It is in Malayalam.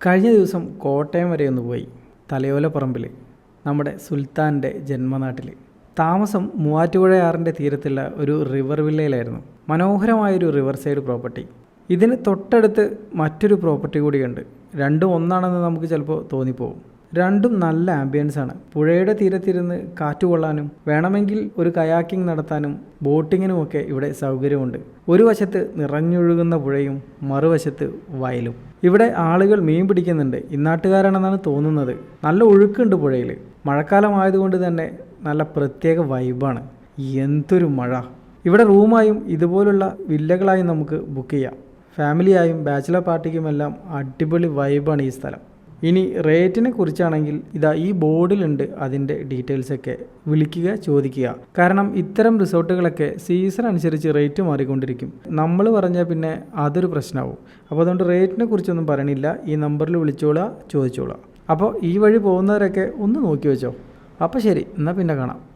കഴിഞ്ഞ ദിവസം കോട്ടയം വരെ ഒന്ന് പോയി തലയോലപ്പറമ്പിൽ നമ്മുടെ സുൽത്താന്റെ ജന്മനാട്ടിൽ താമസം മൂവാറ്റുപുഴയാറിന്റെ തീരത്തുള്ള ഒരു റിവർ വില്ലയിലായിരുന്നു മനോഹരമായൊരു റിവർ സൈഡ് പ്രോപ്പർട്ടി ഇതിന് തൊട്ടടുത്ത് മറ്റൊരു പ്രോപ്പർട്ടി കൂടിയുണ്ട്. രണ്ടും ഒന്നാണെന്ന് നമുക്ക് ചിലപ്പോൾ തോന്നിപ്പോവും. രണ്ടും നല്ല ആംബിയൻസ് ആണ്. പുഴയുടെ തീരത്തിരുന്ന് കാറ്റ് കൊള്ളാനും വേണമെങ്കിൽ ഒരു കയാക്കിംഗ് നടത്താനും ബോട്ടിങ്ങിനുമൊക്കെ ഇവിടെ സൗകര്യമുണ്ട്. ഒരു വശത്ത് നിറഞ്ഞൊഴുകുന്ന പുഴയും മറുവശത്ത് വയലും. ഇവിടെ ആളുകൾ മീൻ പിടിക്കുന്നുണ്ട്. ഇന്നാട്ടുകാരാണെന്നാണ് തോന്നുന്നത്. നല്ല ഒഴുക്കുണ്ട് പുഴയിൽ മഴക്കാലമായതുകൊണ്ട് തന്നെ നല്ല പ്രത്യേക വൈബാണ് എന്തൊരു മഴ. ഇവിടെ റൂമായും ഇതുപോലുള്ള വില്ലകളായും നമുക്ക് ബുക്ക് ചെയ്യാം. ഫാമിലിയായും ബാച്ചിലർ പാർട്ടിക്കുമെല്ലാം അടിപൊളി വൈബാണ് ഈ സ്ഥലം. ഇനി റേറ്റിനെ കുറിച്ചാണെങ്കിൽ ഇതാ ഈ ബോർഡിലുണ്ട് അതിന്റെ ഡീറ്റെയിൽസൊക്കെ വിളിക്കുക ചോദിക്കുക. കാരണം ഇത്തരം റിസോർട്ടുകളൊക്കെ സീസൺ അനുസരിച്ച് റേറ്റ് മാറിക്കൊണ്ടിരിക്കും. നമ്മൾ പറഞ്ഞാൽ പിന്നെ അതൊരു പ്രശ്നമാവും അപ്പോൾ അതുകൊണ്ട് റേറ്റിനെ കുറിച്ചൊന്നും പറയണില്ല. ഈ നമ്പറിൽ വിളിച്ചോളാം ചോദിച്ചോളാം. അപ്പോൾ ഈ വഴി പോകുന്നവരൊക്കെ ഒന്ന് നോക്കി വെച്ചോ. അപ്പോൾ ശരി എന്നാൽ പിന്നെ കാണാം.